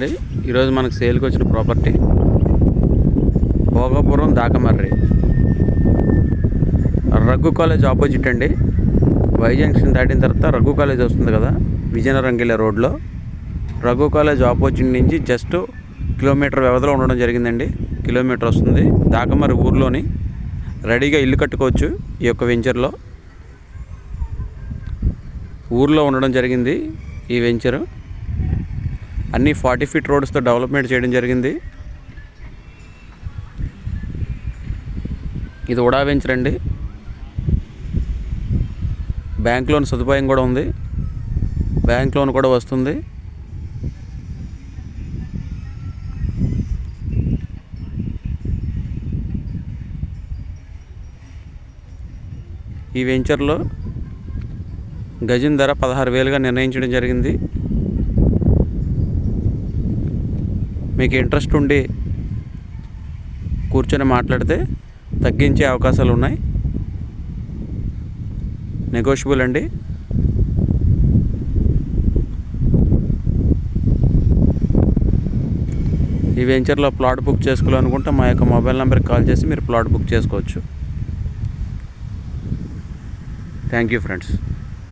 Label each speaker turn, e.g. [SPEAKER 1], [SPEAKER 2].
[SPEAKER 1] అండి ఈరోజు మనకు సేల్కి వచ్చిన property Bhogapuram Dakamarri. Raghu college opposite అండి. వై జంక్షన్ దాటిన తర్వాత రఘు కాలేజ్ వస్తుంది కదా విజయనగరం రోడ్లో. రఘు కాలేజ్ ఆపోజిట్ నుంచి జస్ట్ కిలోమీటర్ వ్యవధిలో ఉండడం జరిగిందండి. కిలోమీటర్ వస్తుంది. దాకమర్రి ఊర్లోని రెడీగా ఇల్లు కట్టుకోవచ్చు ఈ యొక్క వెంచర్లో. ఊర్లో ఉండడం జరిగింది ఈ వెంచరు. అన్నీ ఫార్టీ ఫీట్ రోడ్స్తో డెవలప్మెంట్ చేయడం జరిగింది. ఇది ఉడా వెంచర్ అండి బ్యాంక్ లోన్ సదుపాయం కూడా ఉంది. బ్యాంక్ లోన్ కూడా వస్తుంది. ఈ వెంచర్లో గజం ధర పదహారు వేలుగా నిర్ణయించడం జరిగింది. మీకు ఇంట్రెస్ట్ ఉండి కూర్చొని మాట్లాడితే తగ్గించే అవకాశాలు ఉన్నాయి. నెగోషియబుల్ అండి. ఈ వెంచర్లో ప్లాట్ బుక్ చేసుకోవాలనుకుంటే మా యొక్క మొబైల్ నెంబర్కి కాల్ చేసి మీరు ప్లాట్ బుక్ చేసుకోవచ్చు. Thank you friends